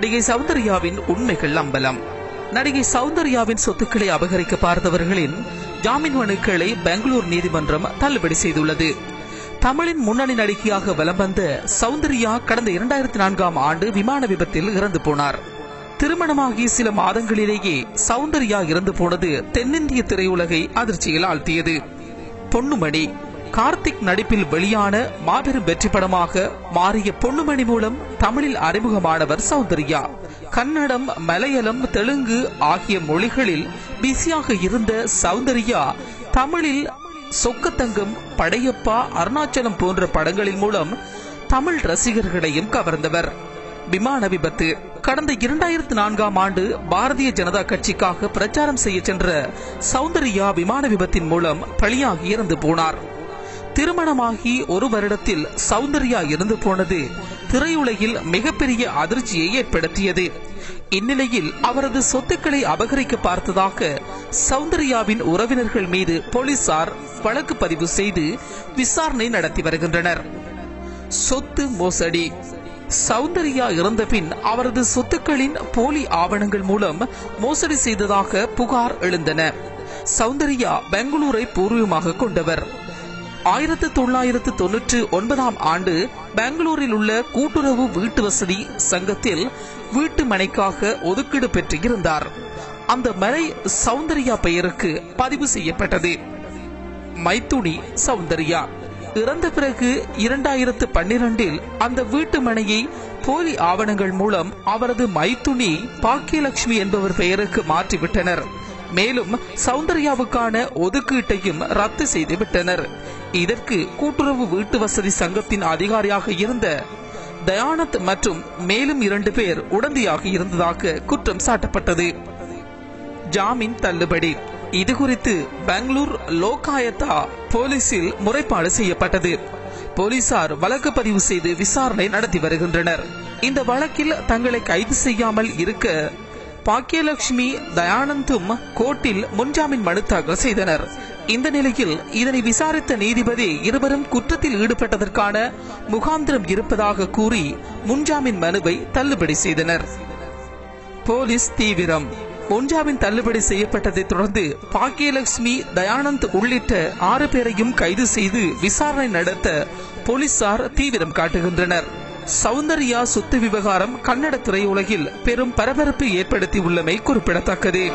நடிகை சௌந்தர்யாவின் உண்மைகள் அம்பலம். நடிகை சௌந்தர்யாவின் சொத்துக்களை அபகரிக்க பார்த்தவர்களின் ஜாமீன் மனுக்களை பெங்களூர் நீதிமன்றம் தள்ளுபடி செய்துள்ளது. தமிழின் முன்னணி நடிகையாக வலம் வந்த சௌந்தர்யா கடந்த இரண்டாயிரத்தி நான்காம் ஆண்டு விமான விபத்தில் இறந்து போனார். திருமணமாகி சில மாதங்களிலேயே சௌந்தர்யா இறந்து போனது தென்னிந்திய திரையுலகை அதிர்ச்சியில் ஆழ்த்தியது. பொன்னுமணி கார்த்திக் நடிப்பில் வெளியான மாபெரும் வெற்றி படமாக மாறிய பொன்னுமணி மூலம் தமிழில் அறிமுகமானவர் சௌந்தர்யா. கன்னடம் மலையாளம் தெலுங்கு ஆகிய மொழிகளில் பிஸியாக இருந்த சௌந்தர்யா தமிழில் சொக்கத்தங்கம் படையப்பா அருணாச்சலம் போன்ற படங்களின் மூலம் தமிழ் ரசிகர்களையும் கவர்ந்தவர். விமான விபத்து. கடந்த இரண்டாயிரத்து நான்காம் ஆண்டு பாரதிய ஜனதா கட்சிக்காக பிரச்சாரம் செய்ய சென்ற சௌந்தர்யா விமான விபத்தின் மூலம் பலியாகி இறந்து போனார். திருமணமாகி ஒரு வருடத்தில் சௌந்தர்யா இறந்து போனது திரையுலகில் மிகப்பெரிய அதிர்ச்சியை ஏற்படுத்தியது. இந்நிலையில் அவரது சொத்துக்களை அபகரிக்க பார்த்ததாக சௌந்தர்யாவின் உறவினர்கள் மீது போலீசார் வழக்கு பதிவு செய்து விசாரணை நடத்தி வருகின்றனர். சொத்து மோசடி. சௌந்தர்யா இறந்த பின் அவரது சொத்துக்களின் போலி ஆவணங்கள் மூலம் மோசடி செய்ததாக புகார் எழுந்தன. சௌந்தர்யா பெங்களூரை பூர்வீகமாக கொண்டவர். ஆயிரத்து தொள்ளாயிரத்து தொன்னூற்று ஒன்பதாம் ஆண்டு பெங்களூரில் உள்ள கூட்டுறவு வீட்டு வசதி சங்கத்தில் வீட்டு மனைக்காக ஒதுக்கீடு பெற்று இருந்தார் அந்த மலை சௌந்தர்யா பெயருக்கு பதிவு செய்யப்பட்டது. மைத்துனி சௌந்தர்யா. இறந்த பிறகு இரண்டாயிரத்து பன்னிரண்டில் அந்த வீட்டு மனையை போலி ஆவணங்கள் மூலம் அவரது மைத்துனி பாக்கியலட்சுமி என்பவர் பெயருக்கு மாற்றிவிட்டனர். மேலும் சௌந்தர்யாவுக்கான ஒதுக்கீட்டையும் ரத்து செய்து விட்டனர். இதற்கு கூட்டுறவு வீட்டு வசதி சங்கத்தின் அதிகாரியாக இருந்த தயானத் மற்றும் மேலும் இரண்டு பேர் உடந்தையாக இருந்ததாக குற்றம் சாட்டப்பட்டது. ஜாமீன் தள்ளுபடி. இது குறித்து பெங்களூர் லோகாயத்தா போலீசில் முறைப்பாடு செய்யப்பட்டது. போலீசார் வழக்கு பதிவு செய்து விசாரணை நடத்தி வருகின்றனர். இந்த வழக்கில் தங்களை கைது செய்யாமல் இருக்க பாக்கியலட்சுமி தயானந்தும் கோர்ட்டில் முன்ஜாமீன் மனு தாக்கல் செய்தனர். இந்த நிலையில் இதனை விசாரித்த நீதிபதி இருவரும் குற்றத்தில் ஈடுபட்டதற்கான முகாந்திரம் இருப்பதாக கூறி முன்ஜாமீன் மனுவை தள்ளுபடி செய்தனர். போலீஸ் தீவிரம். முன்ஜாமீன் தள்ளுபடி செய்யப்பட்டதை தொடர்ந்து பாக்கியலட்சுமி தயானந்த் உள்ளிட்ட ஆறு பேரையும் கைது செய்து விசாரணை நடத்த போலீசார் தீவிரம் காட்டுகின்றனர். சௌந்தர்யா சொத்து விவகாரம் கன்னட திரையுலகில் பெரும் பரபரப்பு ஏற்படுத்தி உள்ளமை குறிப்பிடத்தக்கது.